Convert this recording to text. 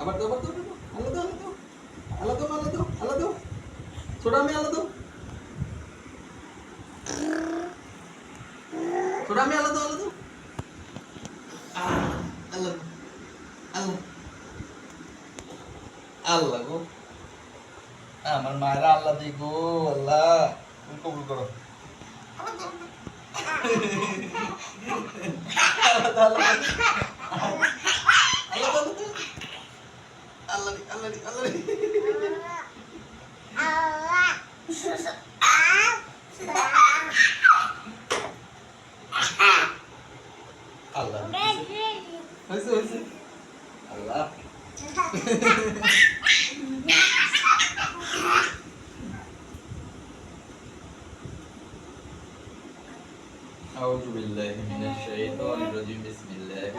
আবার দাও আবার দাও। আল্লাহ দাও আল্লাহ দাও। আল্লাহ দাও আল্লাহ দাও ছোট আল্লাহ দাও। আমি আল্লাহ আল্লাহ আল্লাহ আমার মায়ের আল্লাহ দি গো আল্লাহ। কবুল করো। আল্লাহ দাও, Allah'ım Allah'ım Allah'ım. Allah. Allah. Nasıl nasıl? Allah. أعوذ بالله من الشيطان الرجيم بسم الله